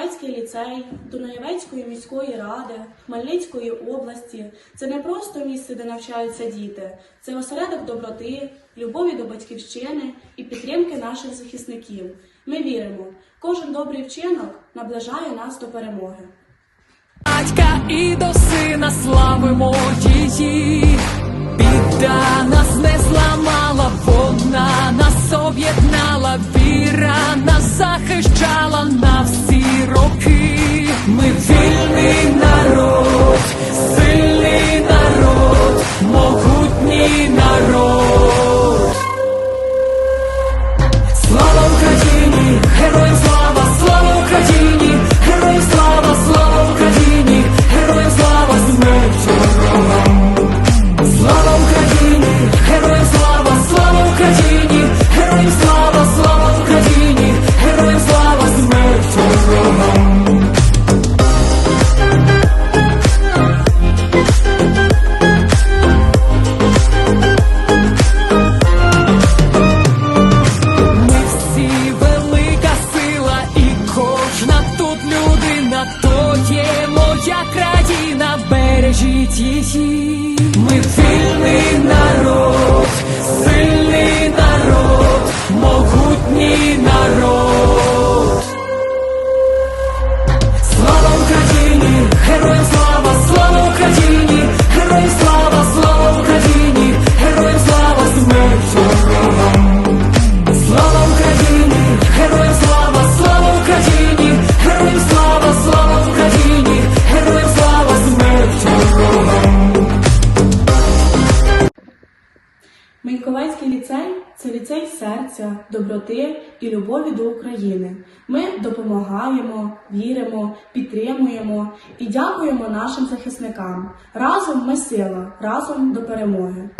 Міньковецький ліцей, Дунаєвецької міської ради, Хмельницької області це не просто місце, де навчаються діти, це осередок доброти, любові до батьківщини і підтримки наших захисників. Ми віримо, кожен добрий вчинок наближає нас до перемоги. батька і до сина славимо її. Об'єднала, віра нас захищала на всі роки. Ми вільний народ, сильний народ, могутній народ. Країна, бережіть її. Ми вільний народ, Міньковецький ліцей це ліцей серця, доброти і любові до України. Ми допомагаємо, віримо, підтримуємо і дякуємо нашим захисникам. Разом ми сила, разом до перемоги.